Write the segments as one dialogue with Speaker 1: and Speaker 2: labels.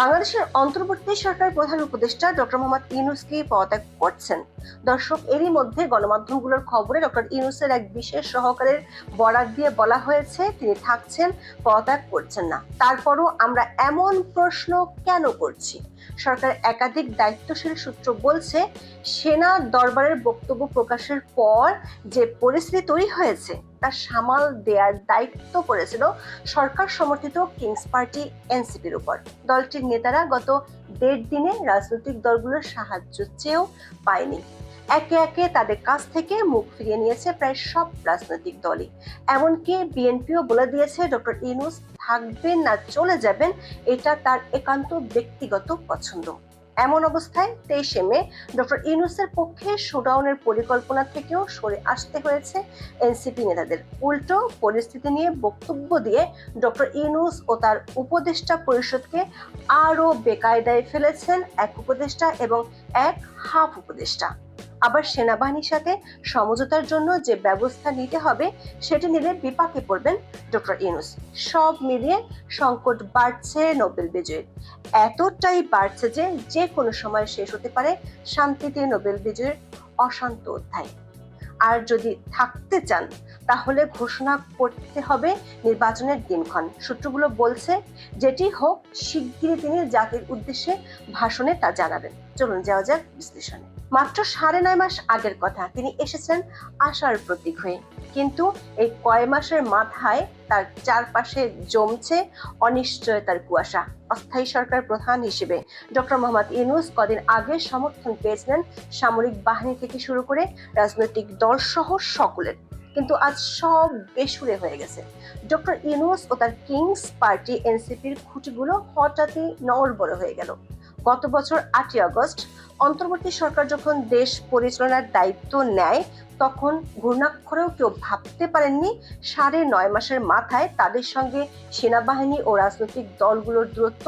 Speaker 1: বাংলাদেশের অন্তর্বর্তী সরকার প্রধান উপদেষ্টা ডক্টর মোহাম্মদ ইউনুসকে পদত্যাগ করছেন। দর্শক, এরই মধ্যে গণমাধ্যমগুলোর খবরে ডক্টর ইউনুসের এক বিশেষ সহকারের বরাক দিয়ে বলা হয়েছে, তিনি থাকছেন, পদত্যাগ করছেন না। তারপরও আমরা এমন প্রশ্ন কেন করছি? সরকার একাধিক দায়িত্বশীল সূত্র বলছে, সেনা দরবারের বক্তব্য প্রকাশের পর যে পরিস্থিতি তৈরি হয়েছে, তা সামাল দেওয়ার দায়িত্ব পড়েছিল সরকার সমর্থিত কিংস পার্টি এনসিপির উপর। দলটির নেতারা গত দেড় দিনে রাজনৈতিক দলগুলোর সাহায্য চেয়েও পায়নি। একে একে তাদের কাছ থেকে মুখ ফিরিয়ে নিয়েছে প্রায় সব রাজনৈতিক দলই। এমনকি বিএনপিও বলে দিয়েছে ডক্টর ইনুস থাকবেন না, চলে যাবেন, এটা তার একান্ত ব্যক্তিগত পছন্দ। এমন অবস্থায় তেইশে মে, ডক্টর ইউনুসের পক্ষে শোডাউনের পরিকল্পনা থেকেও সরে আসতে হয়েছে এনসিপি নেতাদের। উল্টো পরিস্থিতি নিয়ে বক্তব্য দিয়ে ডক্টর ইউনুস ও তার উপদেষ্টা পরিষদকে আরও বেকায়দায় ফেলেছেন এক উপদেষ্টা এবং এক হাফ উপদেষ্টা। আবার সেনাবাহিনীর সাথে সমঝোতার জন্য যে ব্যবস্থা নিতে হবে, সেটি নিলে বিপাকে পড়বেন ডক্টর ইউনুস। সব মিলিয়ে সংকট বাড়ছে নোবেল বিজয়ের। এতটাই বাড়ছে যে যে কোনো সময় শেষ হতে পারে শান্তিতে নোবেল বিজয়ের অশান্ত অধ্যায়। আর যদি থাকতে চান, তাহলে ঘোষণা করতে হবে নির্বাচনের দিনক্ষণ। সূত্রগুলো বলছে, যেটি হোক, শিগগিরই তিনি জাতির উদ্দেশ্যে ভাষণে তা জানাবেন। চলুন যাওয়া যাক বিশ্লেষণে। মাত্র সাড়ে নয় মাস আগের কথা। তিনি এসেছেন আশার প্রতীক হয়ে। কিন্তু এই কয় মাসের মাথায় তার চারপাশে জমছে অনিশ্চয়তার কুয়াশা। অস্থায়ী সরকার প্রধান হিসেবে ডক্টর মোহাম্মদ ইউনুস কদিন আগে সমর্থন পেয়েছিলেন সামরিক বাহিনী থেকে শুরু করে রাজনৈতিক দল সহ সকলের। কিন্তু আজ সব বেসুরে হয়ে গেছে। ডক্টর ইউনুস ও তার কিংস পার্টি এনসিপির খুঁটিগুলো হঠাৎই নড়বড় হয়ে গেল। গত বছর আটই আগস্ট, অন্তর্বর্তী সরকার যখন দেশ পরিচালনার দায়িত্ব নেয়, তখন ঘূর্ণাক্ষরেও কেউ ভাবতে পারেননি সাড়ে নয় মাসের মাথায় তাদের সঙ্গে সেনাবাহিনী ও রাজনৈতিক দলগুলোর দূরত্ব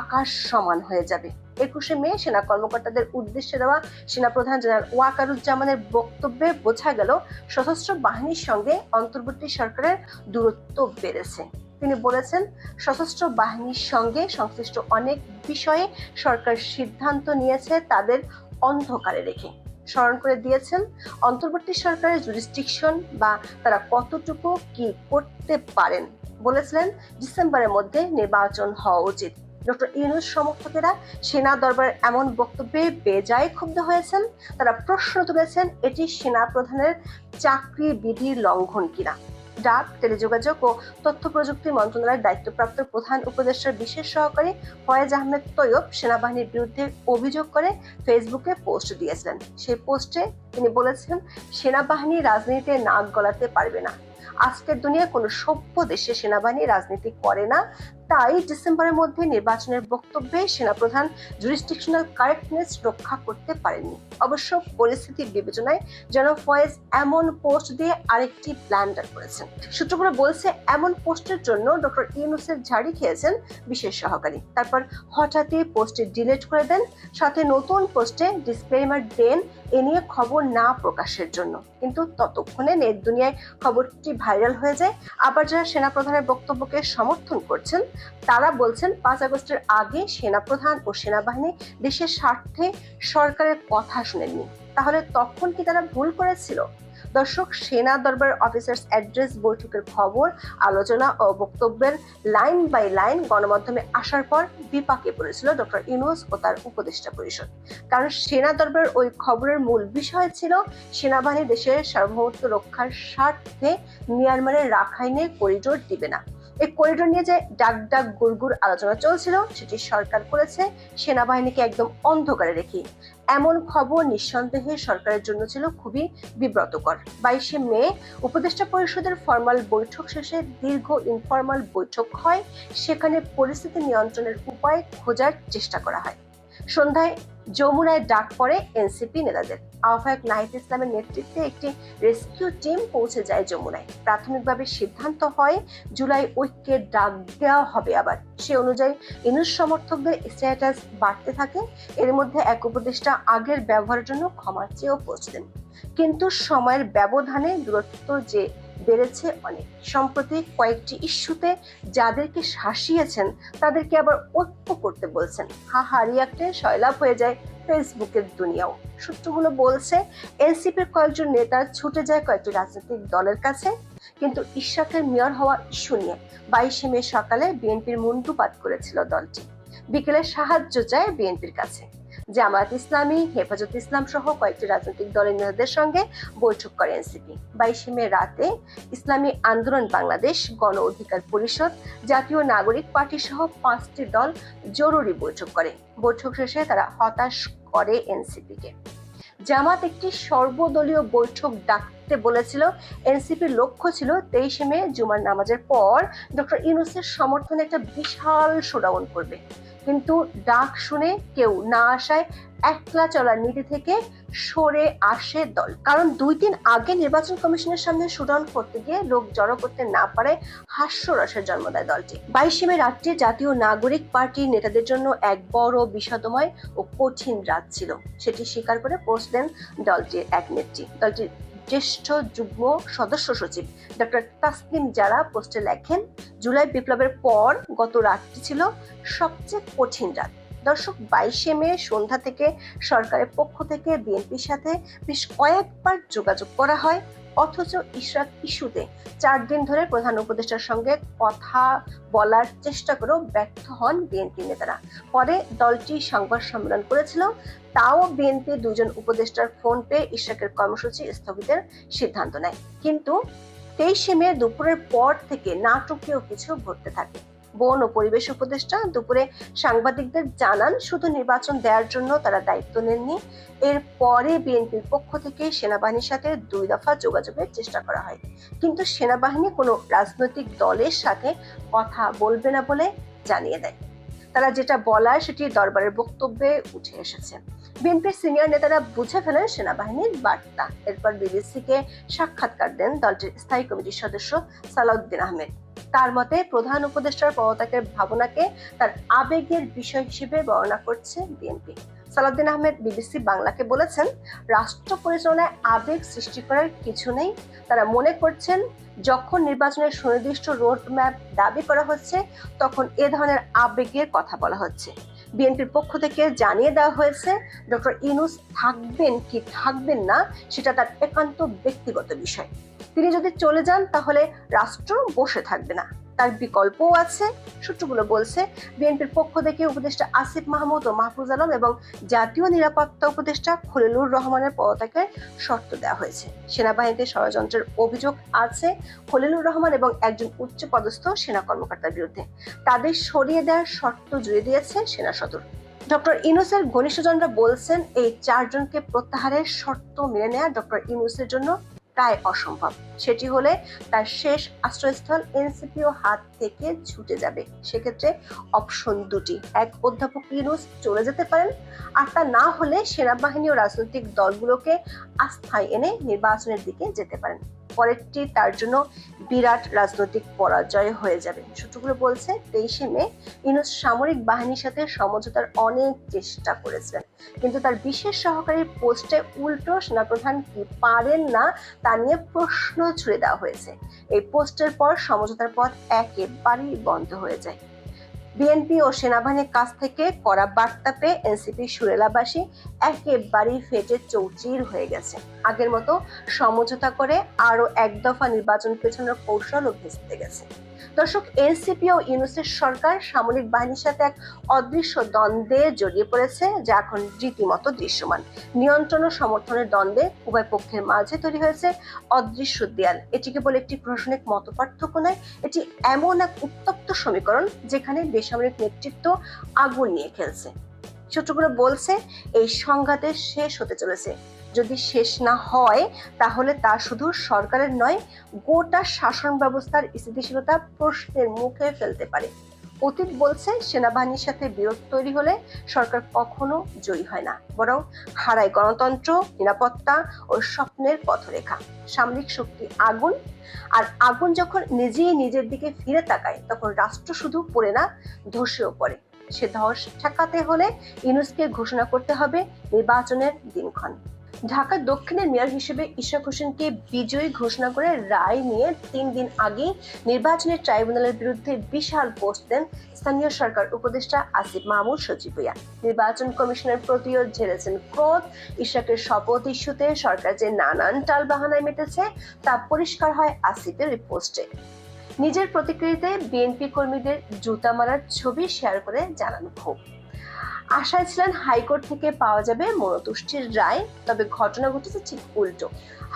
Speaker 1: আকাশ সমান হয়ে যাবে। একুশে মে সেনা কর্মকর্তাদের উদ্দেশ্যে দেওয়া সেনাপ্রধান জেনারেল ওয়াকারুজ্জামানের বক্তব্যে বোঝা গেল, সশস্ত্র বাহিনীর সঙ্গে অন্তর্বর্তী সরকারের দূরত্ব বেড়েছে। তিনি বলেছেন, সশস্ত্র বাহিনীর সঙ্গে সংশ্লিষ্ট অনেক বিষয়ে সরকার সিদ্ধান্ত নিয়েছে তাদের অন্ধকারে রেখে। স্মরণ করে দিয়েছেন, অন্তর্বর্তী সরকারের জুরিস্টিকশন বা তারা কতটুকু কি করতে পারেন বলেছিলেন, ডিসেম্বরের মধ্যে নির্বাচন হওয়া উচিত। ডক্টর ইউনুস সমর্থকেরা সেনা দরবারের এমন বক্তব্যে বেজায় ক্ষুব্ধ হয়েছেন, তারা প্রশ্ন তুলেছেন, এটি সেনা প্রধানের চাকরি বিধির লঙ্ঘন কিনা। ডাক, টেলিযোগাযোগ ও তথ্য প্রযুক্তি মন্ত্রণালয়ের দায়িত্বপ্রাপ্ত প্রধান উপদেষ্টার বিশেষ সহকারী ফয়েজ আহমেদ তৈয়ব সেনাবাহিনীর বিরুদ্ধে অভিযোগ করে ফেসবুকে পোস্ট দিয়েছিলেন। সেই পোস্টে তিনি বলেছেন, সেনাবাহিনী রাজনীতিতে নাক গলাতে পারবে না। আজকের দুনিয়ায় কোনো সভ্য দেশে সেনাবাহিনী রাজনীতি করে না। তাই ডিসেম্বরের মধ্যে নির্বাচনের বক্তব্যে সেনাপ্রধান জুরিস্টিকশনাল কারেক্টনেস রক্ষা করতে পারেননি। অবশ্য পরিস্থিতি বিবেচনায় যেন ফয়েজ এমন পোস্ট দিয়ে আরেকটি ব্ল্যান্ডার করেছেন। সূত্রগুলো বলছে, এমন পোস্টের জন্য ডক্টর ইউনুসের ঝাড়ি খেয়েছেন বিশেষ সহকারী। তারপর হঠাৎই পোস্টে ডিলিট করে দেন। সাথে নতুন পোস্টে ডিসক্লেমার দেন এ নিয়ে খবর না প্রকাশের জন্য। কিন্তু ততক্ষণে নেট দুনিয়ায় খবরটি ভাইরাল হয়ে যায়। আবার যারা সেনাপ্রধানের বক্তব্যকে সমর্থন করছেন, তারা বলছেন, পাঁচ আগস্টের আগে সেনাপ্রধান ও সেনাবাহিনী দেশের স্বার্থে সরকারের কথা শুনেননি। তাহলে তখন কি তারা ভুল করেছিল? দর্শক, সেনা দরবার অফিসার্স অ্যাড্রেস, বৈঠকের খবর, আলোচনা ও বক্তব্যের লাইন বাই লাইন গণমাধ্যমে আসার পর বিপাকে পড়েছিল ডক্টর ইউনুস ও তার উপদেষ্টা পরিষদ। কারণ সেনা দরবার ওই খবরের মূল বিষয় ছিল সেনাবাহিনী দেশের সার্বভৌমত্ব রক্ষার স্বার্থে মিয়ানমারের রাখাইনে করিডোর দিবে না। এই করিডোর নিয়ে যে ডাক ডাক গুড়গুড় আলোচনা চলছিল, সেটি সরকার করেছে, সেনাবাহিনীকে একদম অন্ধকারে রেখে। এমন খবর নিঃসন্দেহে সরকারের জন্য ছিল খুবই বিব্রতকর। বাইশে মে, উপদেষ্টা পরিষদের ফর্মাল বৈঠক শেষে দীর্ঘ ইনফর্মাল বৈঠক হয়, সেখানে পরিস্থিতি নিয়ন্ত্রণের উপায় খোঁজার চেষ্টা করা হয়। সন্ধ্যায় যমুনায় ডাক পড়ে এনসিপি নেতাদের। আহ্বায়ক নাহিদ ইসলামের নেতৃত্বে একটি রেস্কিউ টিম পৌঁছে যায় যমুনায়। প্রাথমিকভাবে সিদ্ধান্ত হয়, জুলাই ঐক্যের ডাক দেওয়া হবে আবার। সে অনুযায়ী ইনুস সমর্থকদের স্ট্যাটাস বাড়তে থাকে। এর মধ্যে এক উপদেষ্টা আগের ব্যবহারের জন্য ক্ষমা চেয়েও দেন। কিন্তু সময়ের ব্যবধানে দূরত্ব যে বেড়েছে অনেক। সম্প্রতি কয়েকটি ইস্যুতে যাদেরকে শাসিয়েছেন, তাদেরকে আবার ঐক্য করতে বলছেন। হা হা রিয়াক্টে সয়লাভ হয়ে যায় ফেসবুকের দুনিয়াও। সূত্রগুলো বলছে, এনসিপির কয়েকজন নেতা ছুটে যায় কয়েকটি রাজনৈতিক দলের কাছে, কিন্তু ইশরাকের মেয়র হওয়া ইস্যু নিয়ে বাইশে মে সকালে বিএনপির মুন্ডুপাত করেছিল দলটি। বিকেলে সাহায্য চায় বিএনপির কাছে। জামায়াত ইসলামী, হেফাজত ইসলাম সহ কয়েকটি রাজনৈতিক দলের নেতাদের সঙ্গে বৈঠক করে এনসিপি। বাইশে মে রাতে ইসলামী আন্দোলন বাংলাদেশ গণ অধিকার পরিষদ জাতীয় নাগরিক পার্টি সহ পাঁচটি দল জরুরি বৈঠক করে। বৈঠক শেষে তারা হতাশ করে এনসিপিকে। জামাত একটি সর্বদলীয় বৈঠক ডাকতে বলেছিল। এনসিপির লক্ষ্য ছিল তেইশে মে জুমার নামাজের পর ডক্টর ইউনুসের সমর্থনে একটা বিশাল শোডাউন করবে। কিন্তু ডাক শুনে কেউ না আসায় একলা চলার নীতি থেকে সরে আসে দল। কারণ দুই দিন আগে নির্বাচন কমিশনের সামনে শোডাউন করতে গিয়ে লোক জড়ো করতে না পারে হাস্যরসের জন্ম দেয় দলটি। বাইশে মে রাত্রে জাতীয় নাগরিক পার্টির নেতাদের জন্য এক বড় বিষাদময় ও কঠিন রাত ছিল। সেটি স্বীকার করে পোস্ট দেন দলটির এক নেত্রী। দলটির জ্যেষ্ঠ যুগ্ম সদস্য সচিব ডক্টর তাসনিম যারা পোস্টে লেখেন, জুলাই বিপ্লবের পর গত রাতটি ছিল সবচেয়ে কঠিন রাত। দর্শক, বাইশে মে সন্ধ্যা থেকে সরকারের পক্ষ থেকে বিএনপির সাথে বেশ কয়েকবার যোগাযোগ করা হয়। অথচ ইশরাক ইস্যুতে চার দিন ধরে প্রধান উপদেষ্টার সঙ্গে কথা বলার চেষ্টা করেও ব্যর্থ হন বিএনপি নেতারা। পরে দলটি সংবাদ সম্মেলন করেছিল, তাও বিএনপি দুজন উপদেষ্টার ফোন পেয়ে ইশরাকের কর্মসূচি স্থগিতের সিদ্ধান্ত নেয়। কিন্তু তেইশে মে দুপুরের পর থেকে নাটকীয় কিছু ঘটতে থাকে। বন ও পরিবেশ উপদেষ্টা দুপুরে সাংবাদিকদের জানান, শুধু নির্বাচন দেওয়ার জন্য তারা দায়িত্ব নেননি। এর পরে বিএনপির পক্ষ থেকে সেনাবাহিনীর সাথে দুই দফা যোগাযোগের চেষ্টা করা হয়। কিন্তু সেনাবাহিনী কোনো রাজনৈতিক দলের সাথে কথা বলবে না বলে জানিয়ে দেয়। তারা যেটা বলায় সেটি দরবারের বক্তব্যে উঠে এসেছে। বিএনপির সিনিয়র নেতারা বুঝে ফেলেন সেনাবাহিনীর বার্তা। এরপর বিবিসিকে সাক্ষাৎকার দেন দলটির স্থায়ী কমিটির সদস্য সালাউদ্দিন আহমেদ। তার মতে, প্রধান উপদেষ্টার পদত্যাগের ভাবনাকে তার আবেগের বিষয় হিসেবে বর্ণনা করছে বিএনপি। সালাউদ্দিন আহমেদ, বিবিসি বাংলাকে বলেছেন, রাষ্ট্র পরিচালনায় আবেগ সৃষ্টি করার কিছু নেই। তারা মনে করছেন, যখন নির্বাচনের সুনির্দিষ্ট রোড ম্যাপ দাবি করা হচ্ছে, তখন এ ধরনের আবেগের কথা বলা হচ্ছে। বিএনপির পক্ষ থেকে জানিয়ে দেওয়া হয়েছে, ডক্টর ইনুস থাকবেন কি থাকবেন না, সেটা তার একান্ত ব্যক্তিগত বিষয়। তিনি যদি চলে যান, তাহলে রাষ্ট্র বসে থাকবে না। তার বিকল্পও আছে। সূত্রগুলো বলছে, বিএনপির পক্ষ থেকে উপদেষ্টা আসিফ মাহমুদ ও মাহফুজ আলম এবং জাতীয় নিরাপত্তা উপদেষ্টা খলিলুর রহমানের পদত্যাগের শর্ত দেওয়া হয়েছে। সেনাবাহিনীতে ষড়যন্ত্রের অভিযোগ আছে খলিলুর রহমান এবং একজন উচ্চ পদস্থ সেনা কর্মকর্তার বিরুদ্ধে। তাদের সরিয়ে দেওয়ার শর্ত জুড়ে দিয়েছে সেনা সদর। ডক্টর ইনুসের ঘনিষ্ঠজনরা বলছেন, এই চারজনকে প্রত্যাহারের শর্ত মেনে নেওয়া ডক্টর ইনুসের জন্য প্রায় অসম্ভব। সেটি হলে তার শেষ আশ্রয়স্থল এনসিপিও হাত থেকে ছুটে যাবে। সেক্ষেত্রে অপশন দুটি। এক, অধ্যাপক ইউনুস চলে যেতে পারেন। আর তা না হলে সেনাবাহিনী ও রাজনৈতিক দলগুলোকে আস্থায় এনে নির্বাচনের দিকে যেতে পারেন। পরেরটি তার জন্য বিরাট রাজনৈতিক পরাজয় হয়ে যাবে। সূত্রগুলো বলছে, তেইশে মে ইনুস সামরিক বাহিনীর সাথে সমঝোতার অনেক চেষ্টা করেছিলেন। কিন্তু তার বিশেষ সহকারী পোস্টে উল্টো সেনাপ্রধান কি পারেন না, তা নিয়ে প্রশ্ন ছুড়ে দেওয়া হয়েছে। এই পোস্টের পর সমঝোতার পথ একেবারেই বন্ধ হয়ে যায়। বিএনপি ও সেনাবাহিনীর কাছ থেকে করা বার্তা পেয়ে এনসিপি সুরেলাবাসী একেবারেই ফেটে চৌচির হয়ে গেছে। আগের মতো সমঝোতা করে আরও এক দফা নির্বাচন পেছনের কৌশলও ভেস্তে গেছে। দর্শক, এনসিপি ও ইউনুসের সরকার সামরিক বাহিনীর সাথে এক অদৃশ্য দ্বন্দ্বে জড়িয়ে পড়েছে, যা এখন রীতিমতো দৃশ্যমান। নিয়ন্ত্রণ ও সমর্থনের দ্বন্দ্বে উভয় পক্ষের মাঝে তৈরি হয়েছে অদৃশ্য দেয়াল। এটি কেবল একটি প্রশাসনিক মত পার্থক্য নয়, এটি এমন এক উত্তপ্ত সমীকরণ যেখানে বেসামরিক নেতৃত্ব আগুন নিয়ে খেলছে। সূত্রগুলো বলছে, এই সংঘাতে শেষ হতে চলেছে। যদি শেষ না হয়, তাহলে তা শুধু সরকারের নয়, গোটা শাসন ব্যবস্থার স্থিতিশীলতা প্রশ্নের মুখে ফেলতে পারে। অতীত বলছে, সেনাবাহিনীর সাথে বিরোধ তৈরি হলে সরকার কখনো জয়ী হয় না, বরং হারায় গণতন্ত্র, নিরাপত্তা ও স্বপ্নের পথরেখা। সামরিক শক্তি আগুন, আর আগুন যখন নিজেই নিজের দিকে ফিরে তাকায়, তখন রাষ্ট্র শুধু পড়ে না, ধসেও পড়ে। সে ধস ঠেকাতে হলে ইউনুসকে ঘোষণা করতে হবে নির্বাচনের দিনক্ষণ। ঢাকা দক্ষিণের মেয়র হিসেবে ইশাক হোসেনকে বিজয়ী ঘোষণা করে রায় নিয়ে তিন দিন আগে নির্বাচনী ট্রাইব্যুনালের বিরুদ্ধে বিশাল পোস্ট দেন স্থানীয় সরকার উপদেষ্টা আসিফ মাহমুদ সচিবইয়া নির্বাচন কমিশনের প্রতিও ঝেড়েছেন ক্রোধ। ইশাকের শপথ ইস্যুতে সরকার যে নানান টাল বাহানায় মেটেছে, তা পরিষ্কার হয় আসিফের এই পোস্টে। নিজের প্রতিক্রিয়াতে বিএনপি কর্মীদের জুতা মারার ছবি শেয়ার করে জানান ক্ষোভ। আশায় ছিলেন হাইকোর্ট থেকে পাওয়া যাবে মনতুষ্টির রায় তবে ঘটনা ঘটেছে ঠিক উল্টো।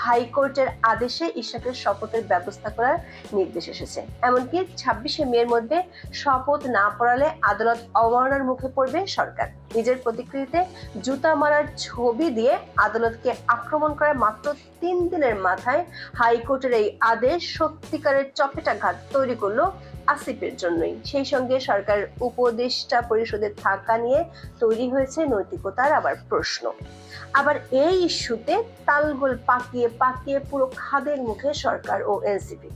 Speaker 1: হাইকোর্টের আদেশে ইশাকের শপথের ব্যবস্থা করার নির্দেশ এসেছে। এমনকি ছাব্বিশে মের মধ্যে শপথ না পড়ালে আদালত অবমাননার মুখে পড়বে সরকার। নিজের প্রতিক্রিয়াতে জুতা মারার ছবি দিয়ে আদালতকে আক্রমণ করার মাত্র তিন দিনের মাথায় হাইকোর্টের এই আদেশ সত্যিকারের চপেটাঘাত তৈরি করল আসিফের জন্যই। সেই সঙ্গে সরকার উপদেষ্টা পরিষদে থাকা নিয়ে তৈরি হয়েছে নৈতিকতার আবার প্রশ্ন। আবার এই ইস্যুতে তালগোল পাকিয়ে পাকিয়ে পুরো খাদের মুখে সরকার ও এনসিপি।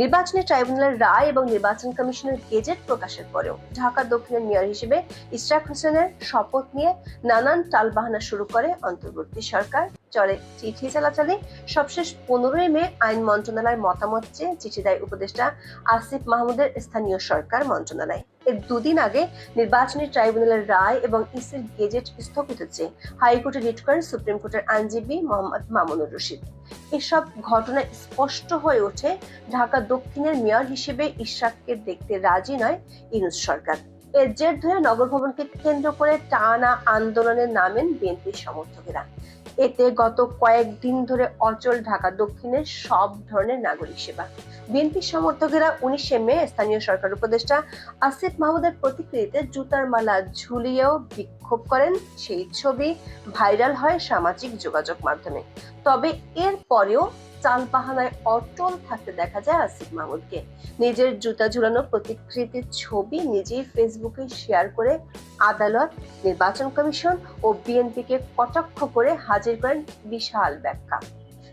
Speaker 1: নির্বাচনী ট্রাইব্যুনালের রায় এবং নির্বাচন কমিশনের গেজেট প্রকাশের পরেও ঢাকা দক্ষিণের মেয়র হিসেবে ইশরাক হোসেনের শপথ নিয়ে নানান টালবাহানা শুরু করে অন্তর্বর্তী সরকার। চলে চিঠি চালাচালি। সবশেষ পনেরোই মে আইন মন্ত্রণালয়ের মতামত চেয়ে চিঠি দেয় উপদেষ্টা আসিফ মাহমুদের স্থানীয় সরকার মন্ত্রণালয়। এর দুদিন আগে নির্বাচনী ট্রাইব্যুনালের রায় এবং ইসির গেজেট স্থগিত চেয়ে হাইকোর্টে রিট করেন সুপ্রিম কোর্টের আইনজীবী মোহাম্মদ মামুনুর রশিদ। এসব ঘটনা স্পষ্ট হয়ে ওঠে ঢাকা দক্ষিণের মেয়র হিসেবে ইশরাককে দেখতে রাজি নয় ইনুস সরকার। এর জের ধরে নগর ভবনকে কেন্দ্র করে টানা আন্দোলনে নামেন বিএনপির সমর্থকেরা। এতে গত কয়েকদিন ধরে অচল ঢাকা, দক্ষিণের সব ধরনের নাগরিক সেবা। বিএনপি সমর্থকেরা উনিশে মে স্থানীয় সরকার উপদেষ্টা আসিফ মাহমুদের প্রতিক্রিয়াতে জুতার মালা ঝুলিয়েও বিক্ষোভ করেন। সেই ছবি ভাইরাল হয় সামাজিক যোগাযোগ মাধ্যমে। তবে এর পরেও চালবাহানায় অটল থাকতে দেখা যায় আসিফ মাহমুদকে নিজের জুতা ঝুলানো প্রতিকৃতির ছবি নিজেই ফেসবুকে শেয়ার করে আদালত, নির্বাচন কমিশন ও বিএনপিকে কটাক্ষ করে হাজির করেন বিশাল ব্যাখ্যা।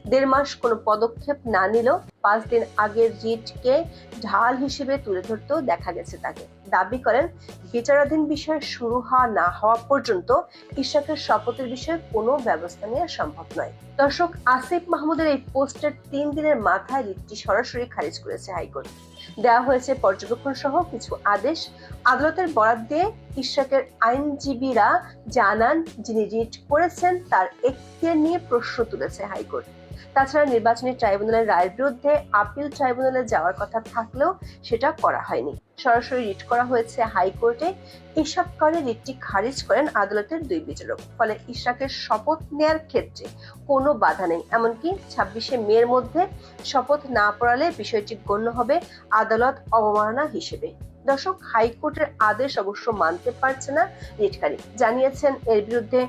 Speaker 1: দেড় মাস কোনো পদক্ষেপ না নিলেও পাঁচ দিন আগের রিটকে ঢাল হিসেবে তুলে ধরতেও দেখা গেছে তাকে। দাবি করেন, বিচারাধীন বিষয় শুরু হওয়া না হওয়া পর্যন্ত ইশাকের শপথের বিষয়ে কোনো ব্যবস্থা নেওয়া সম্ভব নয়। দর্শক, আসিফ মাহমুদের এই পোস্টের তিন দিনের মাথায় রিটটি সরাসরি খারিজ করেছে হাইকোর্ট। দেওয়া হয়েছে পর্যবেক্ষণ সহ কিছু আদেশ। আদালতের বরাদ দিয়ে ইশাকের আইনজীবীরা জানান, যিনি রিট করেছেন, তার এখতিয়ার নিয়ে প্রশ্ন তুলেছে হাইকোর্ট। তাছাড়া নির্বাচনী ট্রাইব্যুনালের রায়ের বিরুদ্ধে আপিল ট্রাইব্যুনালে যাওয়ার কথা থাকলেও সেটা করা হয়নি। সরাসরি রিট করা হয়েছে হাইকোর্টে। এসব কারণে রিটটি খারিজ করেন আদালতের দুই বিচারক। ফলে ইশরাকের শপথ নেয়ার ক্ষেত্রে কোনো বাধা নেই। এমনকি ছাব্বিশে মের মধ্যে শপথ না পড়ালে বিষয়টি গণ্য হবে আদালত অবমাননা হিসেবে। দর্শক হাইকোর্টের আদেশ অবশ্য মানতে পারছে না রিটকারী। জানিয়েছেন, এর বিরুদ্ধে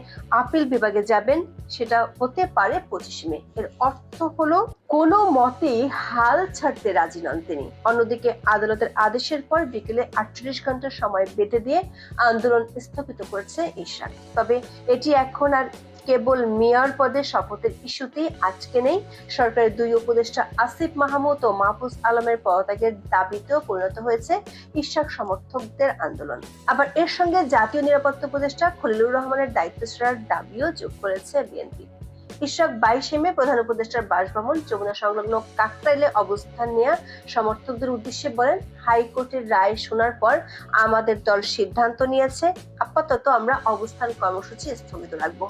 Speaker 1: আপিল বিভাগে যাবেন, সেটা হতে পারে পঁচিশে মে। এর অর্থ হলো, কোনো মতেই হাল ছাড়তে রাজি নন তিনি। অন্যদিকে, আদালতের আদেশের পর বিকেলে আটচল্লিশ ঘণ্টা সময় বেঁধে দিয়ে আন্দোলন স্থগিত করেছে ইশরাক। তবে এটি এখন আর কেবল মেয়র পদে শপথের ইস্যুতেই আজকে নেই সরকারের দুই উপদেষ্টা আসিফ মাহমুদ ও মাহফুজ আলমের পদত্যাগের দাবিতেও পরিণত হয়েছে ইশাক সমর্থকদের আন্দোলন। আবার এর সঙ্গে জাতীয় নিরাপত্তা উপদেষ্টা খলিলুর রহমানের দায়িত্ব ছাড়ার দাবিও যোগ করেছে বিএনপি। ইশাক বাইশে মে প্রধান উপদেষ্টার বাসভবন যমুনা সংলগ্ন কাকরাইলে অবস্থান নেওয়া সমর্থকদের উদ্দেশ্যে বলেন, হাইকোর্টের রায় শোনার পর আমাদের দল সিদ্ধান্ত নিয়েছে, আপাতত আমরা অবস্থান কর্মসূচি স্থগিত রাখব।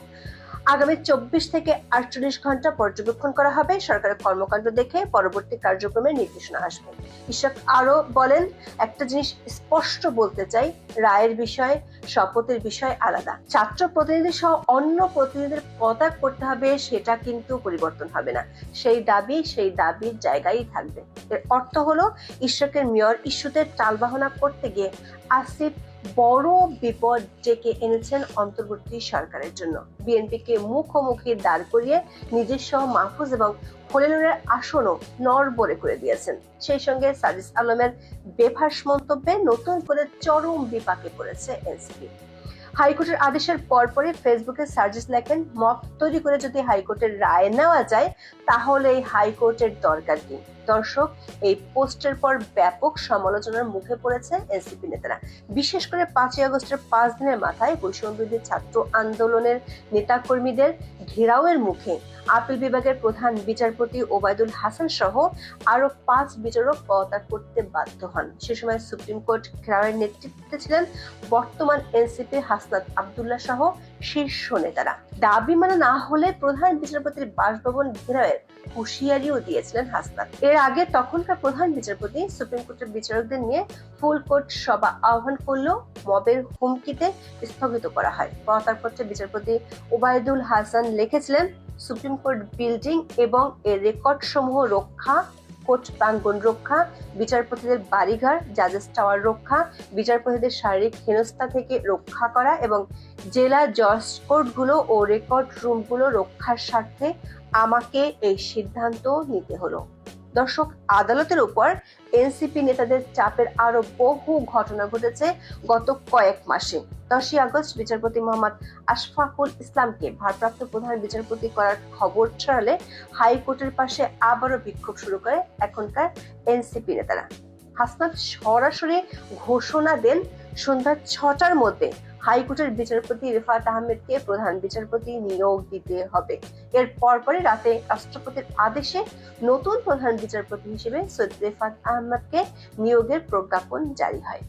Speaker 1: আগামী চব্বিশ থেকে আটচল্লিশ ঘণ্টা পর্যবেক্ষণ করা হবে। সরকারের কর্মকাণ্ড দেখে পরবর্তী কার্যক্রমের নির্দেশনা আসবে। ইশাক আরও বলেন, একটা জিনিস স্পষ্ট বলতে চাই, রায়ের বিষয়, শপথের বিষয় আলাদা। ছাত্র প্রতিনিধি সহ অন্য প্রতিনিধিদের পদাক করতে হবে, সেটা কিন্তু পরিবর্তন হবে না। সেই দাবি, সেই দাবির জায়গায় থাকবে। এর অর্থ হলো ঈশ্বরের মেয়র ইস্যুতে টালবাহনা করতে গিয়ে আসিফ বড় বিপদ ডেকে এনেছেন অন্তর্বর্তী সরকারের জন্য। বিএনপিকে মুখোমুখি দাঁড় করিয়ে নিজস্ব মাহফুজ এবং খলিলুরের আসনও নড়বড়ে করে দিয়েছেন। সেই সঙ্গে সাজিস আলমের বেভাস মন্তব্যে নতুন করে চরম বিপাকে পড়েছে এনসিপি। হাইকোর্টের আদেশের পরপরই ফেসবুকে সার্জিস লেখেন, মত তৈরি করে যদি হাইকোর্টের রায় নেওয়া যায়, তাহলে এই হাইকোর্টের দরকার কি? দর্শক, এই পোস্টের পর ব্যাপক সমালোচনার মুখে পড়েছে এনসিপি নেতারা। বিশেষ করে পাঁচই আগস্টের পাঁচ দিনের মাথায় বৈষম্যবিরোধী ছাত্র আন্দোলনের নেতাকর্মীদের ঘেরাওয়ের মুখে আপিল বিভাগের প্রধান বিচারপতি ওবায়দুল হাসান সহ আরও পাঁচ বিচারক পদত্যাগ করতে বাধ্য হন। সে সময় সুপ্রিম কোর্ট ঘেরাওয়ের নেতৃত্বে ছিলেন বর্তমান এনসিপি হাসনাত আবদুল্লাহ সহ শীর্ষ নেতারা। দাবি মানা না হলে প্রধান বিচারপতির বাসভবন ঘেরাওয়ের হুঁশিয়ারিও দিয়েছিলেন হাসনাত। এর আগে তখনকার প্রধান বিচারপতি, সুপ্রিম কোর্টের বিচারকদের নিয়ে ফুল কোর্ট সভা আহ্বান করলেও মবের হুমকিতে স্থগিত করা হয়। পদত্যাগপত্রে বিচারপতি ওবায়দুল হাসান লিখেছিলেন, সুপ্রিম কোর্ট বিল্ডিং এবং এর রেকর্ড সমূহ রক্ষা, কোর্ট প্রাঙ্গণ রক্ষা, বিচারপতিদের বাড়িঘর, জাজেস টাওয়ার রক্ষা, বিচারপতিদের শারীরিক হেনস্থা থেকে রক্ষা করা এবং জেলা জজ কোর্টগুলো ও রেকর্ড রুমগুলো রক্ষার স্বার্থে আমাকে এই সিদ্ধান্ত নিতে হলো। দর্শক, আদালতের উপর এনসিপি নেতাদের চাপের আরও বহু ঘটনা ঘটেছে গত কয়েক মাসে। দশই আগস্ট বিচারপতি মোহাম্মদ আশফাকুল ইসলামকে ভারপ্রাপ্ত প্রধান বিচারপতি করার খবর ছড়ালে হাইকোর্টের পাশে আবারও বিক্ষোভ শুরু করে এখনকার এনসিপি নেতারা। হাসনাত সরাসরি ঘোষণা দেন সন্ধ্যা ছটার মধ্যে হাইকোর্টের বিচারপতি রেফাত আহমেদকে প্রধান বিচারপতি নিয়োগ দিতে হবে। এর পরপরই রাতে রাষ্ট্রপতির আদেশে নতুন প্রধান বিচারপতি হিসেবে সৈয়দ রেফাত আহমেদকে নিয়োগের প্রজ্ঞাপন জারি হয়।